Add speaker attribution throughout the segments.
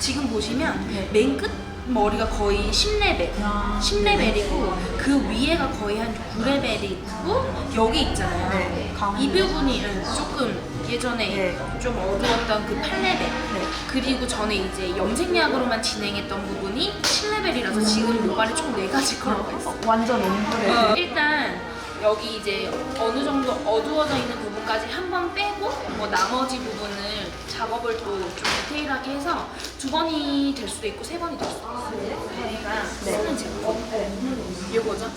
Speaker 1: 지금 보시면 맨끝 머리가 거의 10레벨, 10레벨이고 그 위에가 거의 한 9레벨이고 여기 있잖아요.
Speaker 2: 네, 가운데.
Speaker 1: 이 부분이 조금 예전에
Speaker 2: 네.
Speaker 1: 좀 어두웠던 그 8레벨 그리고 전에 이제 염색약으로만 진행했던 부분이 7레벨이라서 지금 모발에 총 4가지 컬러가 있어.
Speaker 2: 완전 옴브레.
Speaker 1: 어, 일단 여기 이제 어느 정도 어두워져 있는 부분까지 한 번 빼고 뭐 나머지 부분을 작업을 또 좀 디테일하게 해서 두 번이 될 수도 있고 세 번이 될 수도 있어요. 저희가 쓰는 제품. 이거죠?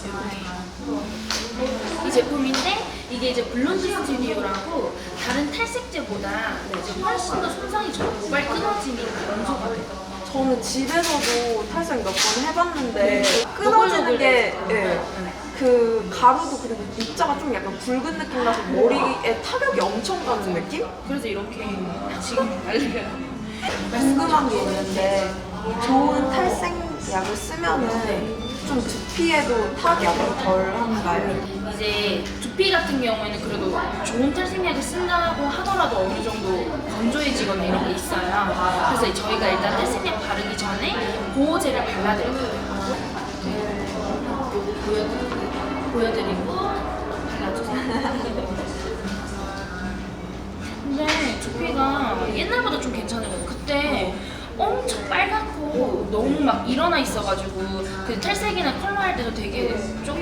Speaker 1: 이 제품인데 이게 이제 블론디 스튜디오라고 다른 탈색제보다 이제 훨씬 더 손상이 적고 모발 끊어짐이 연소가 돼요.
Speaker 2: 저는 집에서도 탈색 몇 번 해봤는데 끊어지는 게. 예. 그 가루도 그리고 입자가 좀 약간 붉은 느낌 나서 머리에 타격이 엄청 가는 느낌?
Speaker 1: 그래서 이렇게 지금 난리가
Speaker 2: 궁금한 게 있는데 좋은 탈색약을 쓰면은 좀 두피에도 타격이 덜 한가요?
Speaker 1: 이제 두피 같은 경우에는 그래도 좋은 탈색약을 쓴다고 하더라도 어느 정도 건조해지거나 이런 게 있어요. 그래서 저희가 일단 탈색약 바르기 전에 보호제를 발라드려요. 요거 보여드리고, 보여드리고 발라주세요. 근데 두피가 옛날보다 좀 괜찮은 거예요. 그때 엄청 빨갛고 너무 막 일어나 있어가지고 그 탈색이나 컬러 할 때도 되게 조금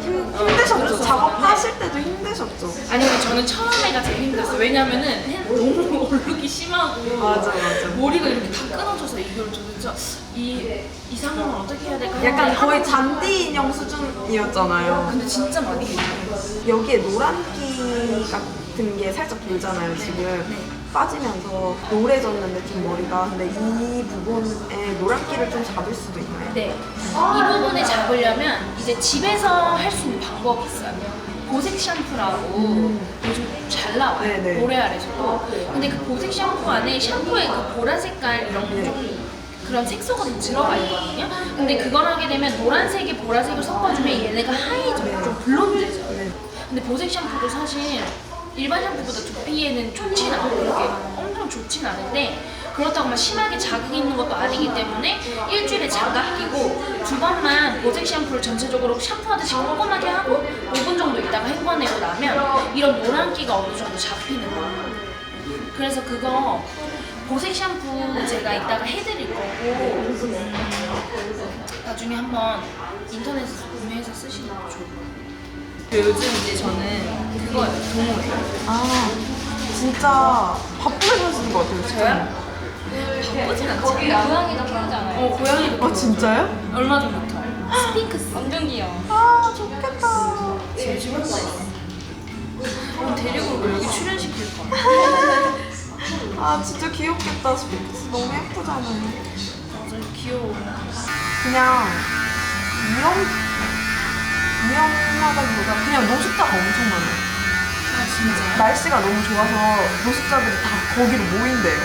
Speaker 2: 힘,
Speaker 1: 어,
Speaker 2: 힘드셨죠?
Speaker 1: 그랬었었는데
Speaker 2: 작업하실 때도 힘드셨죠?
Speaker 1: 아니면 저는 처음에가 제일 힘들었어요. 왜냐면은 해- 너무 얼룩이 심하고
Speaker 2: 맞아, 맞아.
Speaker 1: 머리가 이렇게 다 끊어져서 이걸 도대체 이, 이 상황을 어떻게 해야 될까
Speaker 2: 약간
Speaker 1: 했는데
Speaker 2: 거의 잔디 인형 수준이었잖아요.
Speaker 1: 근데 진짜 많이 힘들어요.
Speaker 2: 여기에 노란기 같은 게 살짝 돌잖아요, 지금. 빠지면서 노래졌는데 좀 머리가. 근데 이 부분에 노란기를 좀 잡을 수도 있나요?
Speaker 1: 네. 이 부분을 잡으려면 이제 집에서 할 수 있는 방법이 있어요. 보색 샴푸라고 요즘 잘 나와요.
Speaker 2: 음. 네네.
Speaker 1: 보레알에서도. 근데 그 보색 샴푸 안에 샴푸의 그 보라 색깔 이런
Speaker 2: 네.
Speaker 1: 좀 그런 색소가 좀 들어가 있거든요. 근데 그걸 하게 되면 노란색에 보라색을 섞어주면 얘네가 하얘져요. 좀 블론드해져요.
Speaker 2: 네.
Speaker 1: 근데 보색 샴푸도 사실 일반 샴푸보다 두피에는 좋진 않아요. 그렇게 엄청 좋진 않은데 그렇다고 막 심하게 자극이 있는 것도 아니기 때문에 일주일에 장갑 끼고 두 번만 보색 샴푸를 전체적으로 샴푸하듯이 꼼꼼하게 하고 5분 정도 있다가 헹궈내고 나면 이런 노란기가 어느 정도 잡히는 거예요. 그래서 그거 보색 샴푸 제가 이따가 해드릴 거고 음, 나중에 한번 인터넷에서 구매해서 쓰시는 거 좋을 것 같아요. 요즘 이제 저는 그거예요. 동호회.
Speaker 2: 아, 진짜 바쁘게 사시는 것 같아요.
Speaker 1: 저요? 바쁘진 않죠.
Speaker 3: 고양이도 키우잖아요.
Speaker 1: 어, 고양이도
Speaker 2: 아, 진짜요?
Speaker 1: 얼마 전부터. 스핑크스.
Speaker 3: 완전 귀여워.
Speaker 2: 아, 좋겠다.
Speaker 1: 제일 좋은 거 있어. 그럼 데리고 여기 출연시킬 거야.
Speaker 2: 아, 진짜 귀엽겠다. 스피커스 너무 예쁘잖아요.
Speaker 1: 맞아, 귀여워.
Speaker 2: 그냥 위험, 위험하다기보다 그냥 노숙자가 엄청 많아요.
Speaker 1: 아, 진짜?
Speaker 2: 날씨가 너무 좋아서 노숙자들이 다 거기로 모인대요.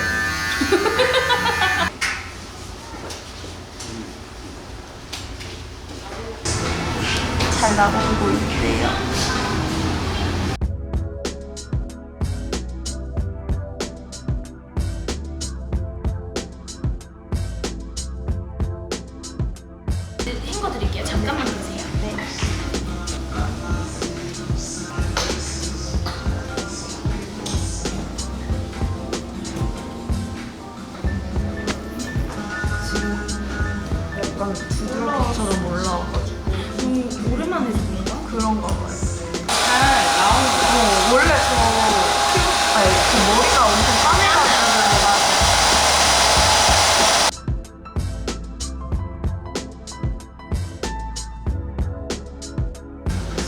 Speaker 2: 잘 나가고 있대요. 부드러워처럼 올라와가지고
Speaker 1: 음, 오랜만에 해서 그런가?
Speaker 2: 그런가 봐요.
Speaker 1: 잘 나오는 거.
Speaker 2: 어, 원래 저 피부, 아니, 그 머리가 엄청 까매가지고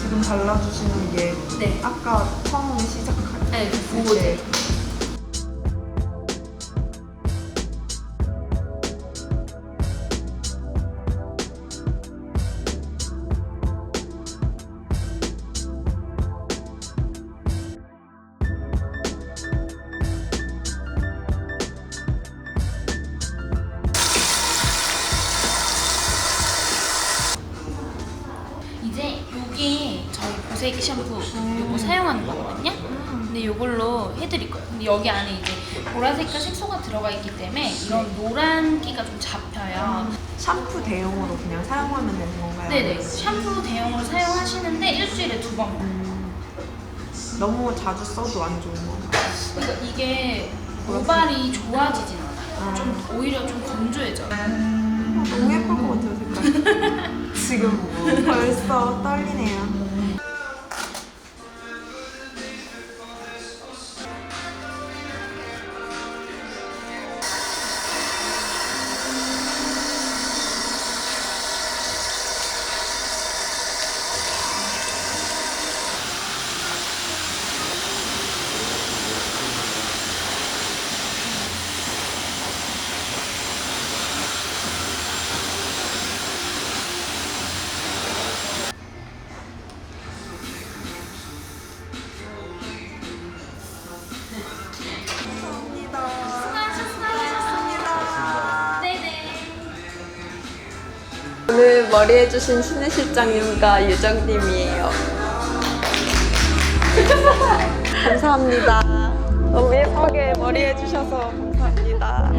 Speaker 2: 지금 발라주시는 게
Speaker 1: 네.
Speaker 2: 아까 처음에 시작할
Speaker 1: 네,
Speaker 2: 때
Speaker 1: 보호제. 모세이크 샴푸 요거 사용하는 거거든요. 근데 요걸로 해드릴 거예요. 근데 여기 안에 이제 보라색깔 색소가 들어가 있기 때문에 이런 노란기가 좀 잡혀요.
Speaker 2: 샴푸 대용으로 그냥 사용하면 되는 건가요?
Speaker 1: 네네. 샴푸 대용으로 사용하시는데 일주일에 두 번.
Speaker 2: 음, 너무 자주 써도 안 좋은 건가요?
Speaker 1: 그러니까 이게 모발이 좋아지진 않아요. 좀 오히려 좀 건조해져요.
Speaker 2: 아, 너무 예쁠 것 같아요 색깔 지금 벌써 떨리네요
Speaker 3: 오늘 머리 해주신 신혜 실장님과 유정님이에요. 감사합니다. 너무 예쁘게 머리 해주셔서 감사합니다.